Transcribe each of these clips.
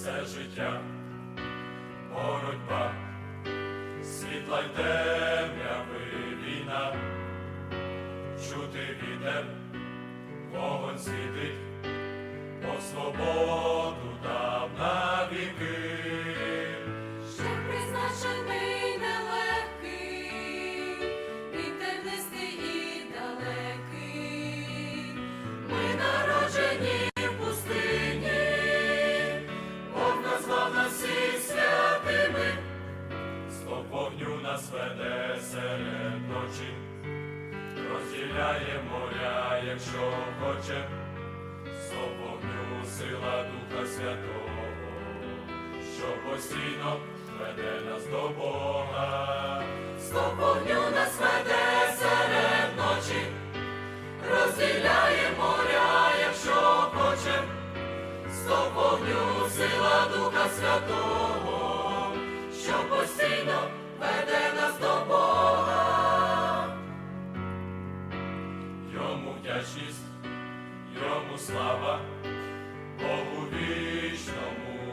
все життя, боротьба, світла й темряви війна, чути вітер, вогонь світить, по свободу серед ночі, розділяє моря, якщо хоче, Стоп сила Духа Святого, що постійно веде нас до Бога. стоп нас веде серед ночі, розділяє моря, якщо хоче, стоп вогню сила Духа Святого, що постійно вдячність, йому слава, Богу вічному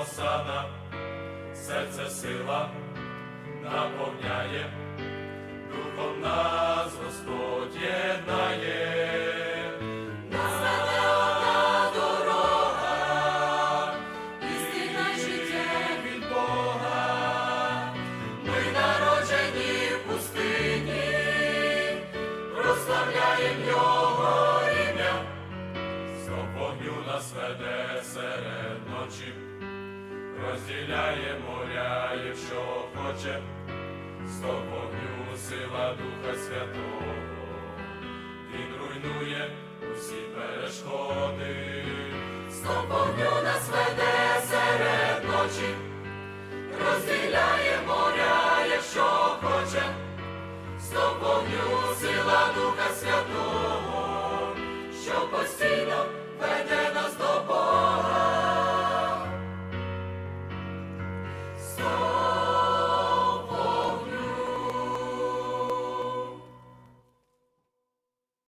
осана, серце сила наповняє, прославляєм Його ім'я. Стоп вогню нас веде серед ночі, розділяє моря, якщо хоче, стоп вогню сила Духа Святого, він руйнує усі перешкоди. Стоп вогню нас веде серед ночі, розділяє моря, якщо хоче, стоп вогню